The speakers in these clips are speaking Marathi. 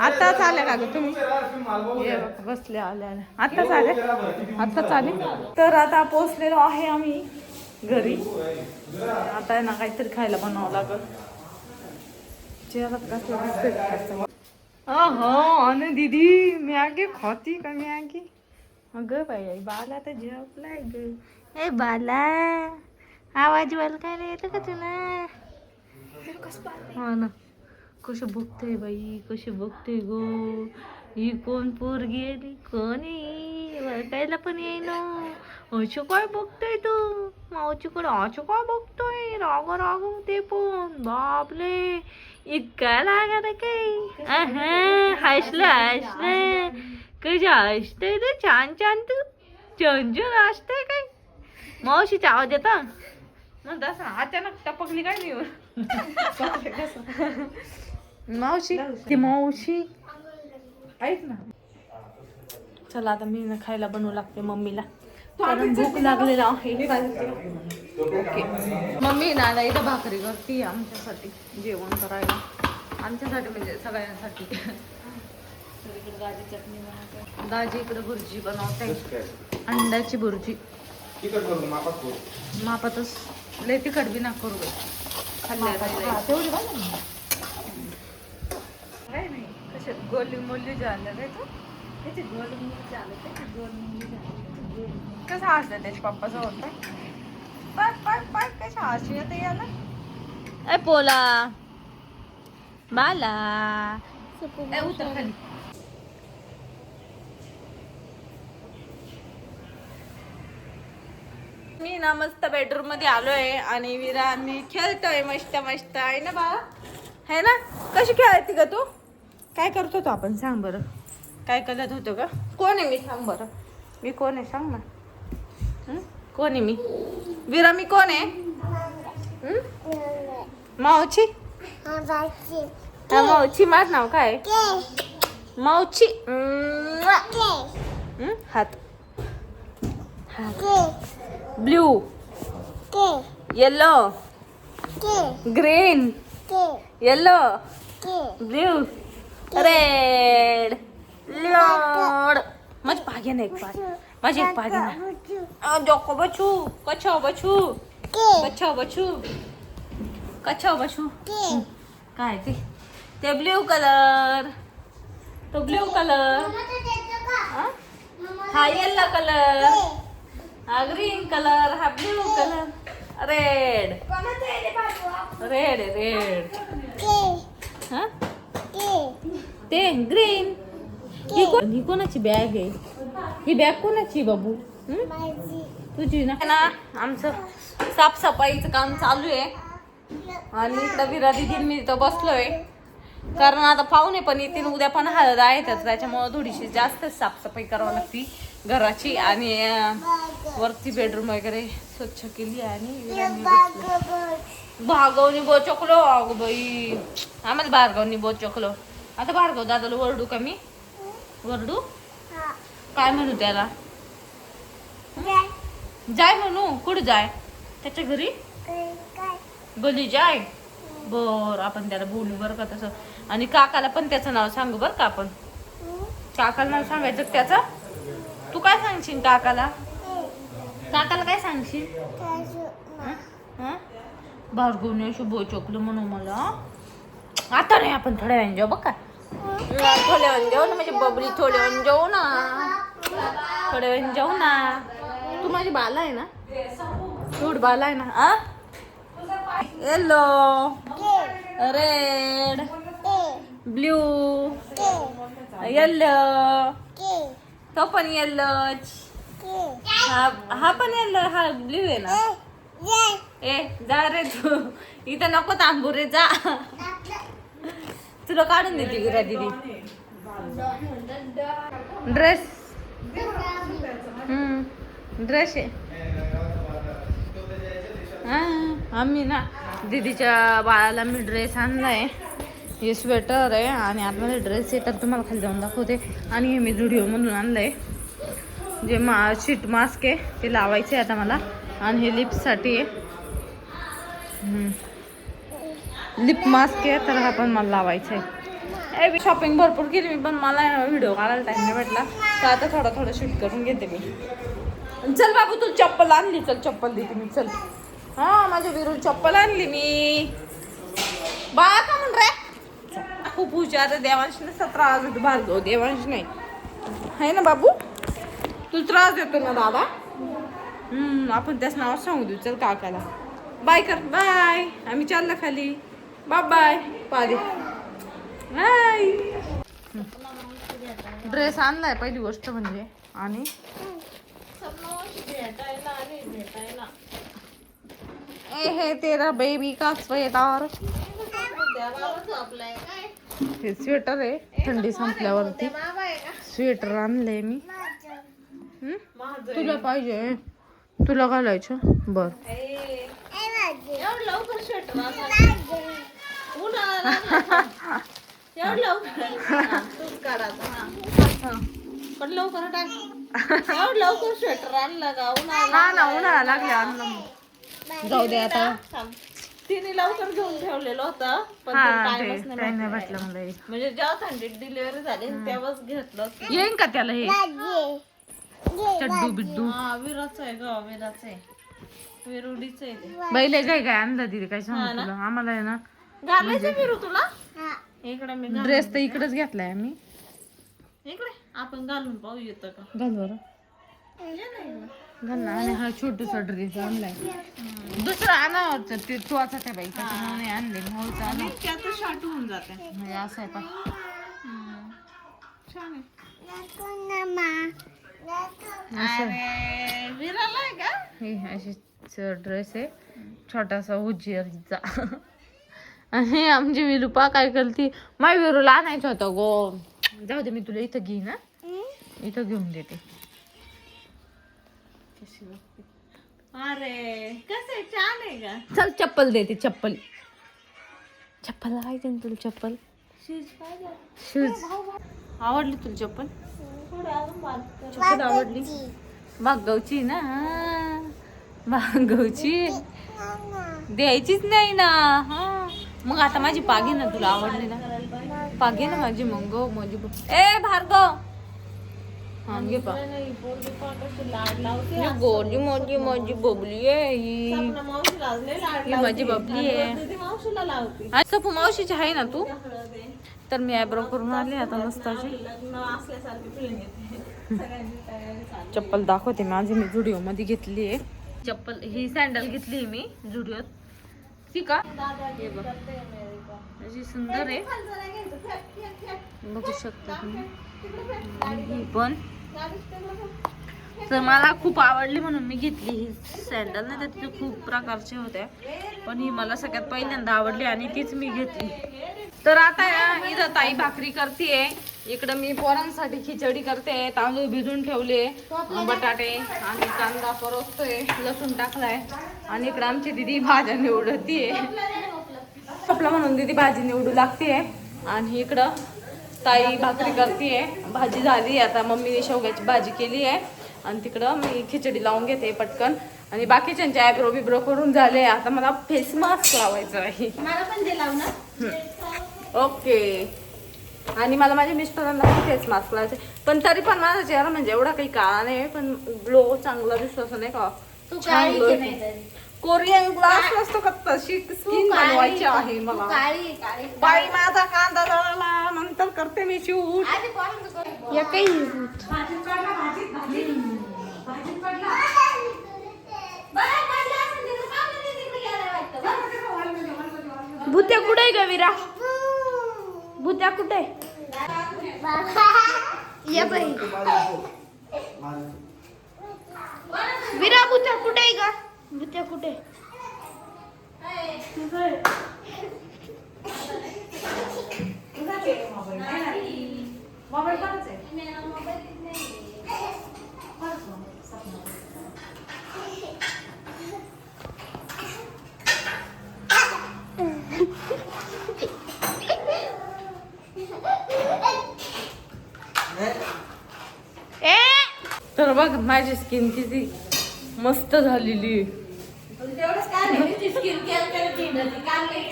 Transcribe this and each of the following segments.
आताच आल्या का ग तुम्ही? ये बघा, बसले आल्या आल्या. आताच आले आताच आले? तर आता पोचलेलो आहे आम्ही घरी. आता ना काहीतरी खायला बनावं लागल. चेहरात कसं दिसतंय का कसं? अहो आणि दीदी मॅगी खाती का मॅगी? अगं बाई बाला तर झोपलाय ग. ए बाला आवाज बोल काय येतं का तुला? हो ना. कशी बघते बाई? कशी बघते गो? ही कोण पोर गेली कोणी ओळखायला पण येईना. अशी काय बघतोय तू? मावचीकडे असं काय बघतोय राग राग ते पण. बापले इतका लागत काय? अहं, हसलं हसलं. कशी हसतंय तू? छान छान तू. छान छान हसतंय काय? मावशीचा आवाज येता मग तसं अचानक टपकली काय मी? मावशी ती मावशी. ऐक ना. चला आता मी ना खायला बनवू लागते मम्मीला. कारण भूक लागलेला आहे. ओके. मम्मी ना आता इथं भाकरी करते आमच्यासाठी जेवण करायला. आमच्यासाठी म्हणजे सगळ्यांसाठी. दाजी चटणी बनवते. दाजी इकडे भुर्जी बनवते. अंड्याची भुर्जी. मापातच. लय तिखट बी ना करू खाल्ल्या तेवढी काय नाही कसे गोली मोली झालं रे तू? त्याची गोली मोली झालं त्याची गोली मोली झालं कसं हसलं त्याच्या पप्पाचं होतं? पाक पाक पाक कशा हसू येते याला? ए पोला. बाला. ए उतर खाली. मी ना मस्त बेडरूममध्ये आलोय आणि विरा मी खेळतोय मस्त मस्त आहे ना बाळा? है ना? कशी खेळायची का तू? काय करत होतो आपण? सांग बरं. काय करत होतो का कोण आहे मी? सांग बरं. मी कोण आहे? सांग ना. हं? कोण आहे मी? विरा मी कोण आहे? हं? मावची हा, मावची माझं नाव काय मावची म्वा. हं? हात. हात. Blue. Yellow green yellow blue red load माझी पागे ना एक पाग माझी एक पागे ना. जोको बचू कछो बचू कछो बचू कछो बचू काय ते? ते ब्ल्यू कलर. तो ब्ल्यू कलर. हा? Yellow colour. हा ग्रीन कलर. हा blue colour. Red red red हा? ते ग्रीन ही कोण ही कोणाची बॅग आहे? ही बॅग कोणाची बाबू? तुझी ना. ना आमचं साफसफाईचं काम चालू आहे. आणि इकडं विरा दिदी मी इथं बसलोय. कारण आता पाहुणे पण येतील उद्या पण हळद आहे तर त्याच्यामुळं थोडीशी जास्त साफसफाई करावी लागती घराची. आणि वरती बेडरूम वगैरे स्वच्छ केली आणि. भार्गवनी बोचकलो अगं बाई. आम्हाला भार्गवनी बोचकलो. आता भार्गव दादाला वरडू का मी? वरडू? काय म्हणू त्याला? जाय म्हणू. कुठं जाय? त्याच्या घरी? गली जाय. बर आपण त्याला बोलू बरं का तसं. आणि काकाला पण त्याचं नाव सांगू बरं का आपण? काकाला नाव सांगायचं त्याचं? तू काय सांगशील काकाला? काकाला काय सांगशील? भार्गवने शुभ चोकलं म्हणून मला. आता नाही आपण थोड्या वेळाने जाऊ बघ का? थोड्या वेळाने जाऊ ना म्हणजे बबली थोड्या वेळाने जाऊ ना. थोड्या वेळाने जाऊ ना. तू माझी बाला आहे ना? सूट बाला आहे ना? आ? येलो रेड ब्ल्यू येल्लो तो पण येल्लो हा हा पण येल्लो हा ब्ल्यू आहे ना? ए जा रे तू. इथं नको थांबू रे जा. तुला काढून देते गिरा दिदी. ड्रेस ड्रेस आहे. हा, आम्ही ना दीदीच्या बाळाला मी ड्रेस आणलाय. हे स्वेटर आहे आणि आतमध्ये ड्रेस आहे तर तुम्हाला खाली जाऊन दाखवते. आणि हे मी जुडिओ मधून आणलंय. जे मा शीट मास्क आहे ते लावायचे आहे आता मला आणि हे लिप्ससाठी आहे. लिप मास्क आहे तर हा पण मला लावायचा आहे ए शॉपिंग भरपूर केली मी पण मला व्हिडिओ काढायला टाइम नाही भेटला. तर आता थोडा थोडा शूट करून घेते मी. चल बाबू तू चप्पल आणली चल चप्पल देते मी चल. हा माझ्या विरुद्ध चप्पल आणली मी. बा का म्हण रे? खूप हुशार आहे देवांशी सतरा त्रास देतो भार्गव देवांश नाही. आहे ना बाबू? तू त्रास देतो ना दादा. आपण त्याच नाव सांगू देऊ चल काकाला. बाय कर बाय आम्ही चाललं खाली. बाय बाय पादे बाय ड्रेस आणलाय पहिली गोष्ट म्हणजे. आणि? ए हे तेरा बेबी का स्वेटर? हे स्वेटर आहे थंडी संपल्यावरती. स्वेटर आणलंय मी? तुला पाहिजे. तुला घालायचं? बर. पण लवकर टाक. एवढं लवकर स्वेटर आणलं का? उन्हाळा हा ना उन्हाळा लागल्या आणलं मग. जाऊ दे आता. तिने लवकर घेऊन ठेवलेलं होतं पण हा टाइमच नाही भेटला. मला हे. म्हणजे जेव्हा थंडीत डिलिव्हरी झाली तेव्हाच घेतलं. येईन का त्याला हे? चड्डू बिड्डू. हा विराच आहे ग विराच आहे. विरुडीच आहे बैल काय काय आणलं तिथे? काय हा सांगू ना. तुला? आम्हाला आहे ना घालायचं विरू तुला? इकडे मी ड्रेस तर इकडेच घेतलाय आम्ही. इकडे. आपण घालून पाहू येतं का? घाल बरं. घाल ना आणि हा छोटूसा ड्रेस आणलाय. दुसरा आणावरच ते तू आता त्या बाई त्याच्यामुळे नाही आणले भाऊचा आणा त्यात शार्ट होऊन जाते. म्हणजे असं आहे पा छान आहे. विराला का? हे अशीच ड्रेस आहे. छोटासा उज्जिअरचा आणि आमची विरुपा काय करती? माय विरूला आणायचं होतं गो. जाऊ दे मी तुला इथं घेईन ना इथं घेऊन देते. अरे कसं आहे? छान आहे का? चल चप्पल देते चप्पल. चप्पल पाहिजे ना तुला चप्पल? शूज शूज आवडली तुला चप्पल. चप्पल आवडली? मागवची ना मागवची द्यायचीच नाही ना हा. मग आता माझी पागी ना तुला आवडली ना? पागी ना माझी मग माझी ए भार्गव! हा घे पा. गोडी मोठी माझी बबली आहे ही. ही. माझी बबली आहे. आणि ती मावशीची आहे ना तू. तर मी आयब्रो करून आले आता मस्त चप्पल दाखवते माझी मी जुडिओ मध्ये घेतली आहे. चप्पल ही सँडल घेतली मी जुडिओत. ती का हे बघ. अशी सुंदर आहे. बघू शकता तुम्ही. ही पण. तर मला खूप आवडली म्हणून मी घेतली ही सँडल तर तिथे खूप प्रकारचे होत्या. पण ही मला सगळ्यात पहिल्यांदा आवडली आणि तीच मी घेतली. तर आता इथं ताई भाकरी करते इकडं मी पोरांसाठी खिचडी करते तांदूळ भिजून ठेवले बटाटे आणि कांदा परततोय लसूण टाकलाय. आणि इकडं आमची दिदी भाज्या निवडतीये. आपला म्हणून दिदी भाजी निवडू लागते आणि इकडं ताई भाकरी करते भाजी झाली आता मम्मीने शेवग्याची भाजी केली आहे आणि तिकडं मी खिचडी लावून घेते पटकन. आणि बाकीच्यांचे आयब्रो बिब्रो करून झाले. आता मला फेस मास्क लावायचं आहे. ओके. आणि मला माझ्या मिस्टरांना पण फेस मास्क लावायचे. पण तरी पण माझा चेहरा म्हणजे एवढा काही काळा नाही पण ग्लो चांगला दिसतो असं नाही का? तू छान काळी glow की येतो. नाही तरी? कोरियन ग्लास नसतो का तशी? स्किन बनवायची आहे मला. काळी काळी. बाई माझा कांदा जळाला नंतर करते मी शूट आधी पोरांचं कर. या काही भूत्या कुठे आहे ग विरा भूत्या कुठे? ये बाई. विरा भूत्या कुठे आहे का भूत्या कुठे? ए तर बघ माझी स्किन किती मस्त झालेली.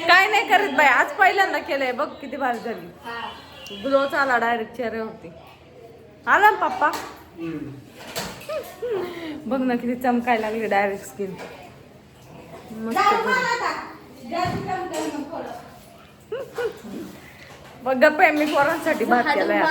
काय नाही करत बाई आज पहिल्यांदा केलंय बघ किती भारी झाली. ग्लोच आला डायरेक्ट चेहऱ्यावरती. आला ना पप्पा? बघ ना किती चमकाय लागली डायरेक्ट स्किन मस्त बघ गप्पा मी पोरांसाठी भात केलाय.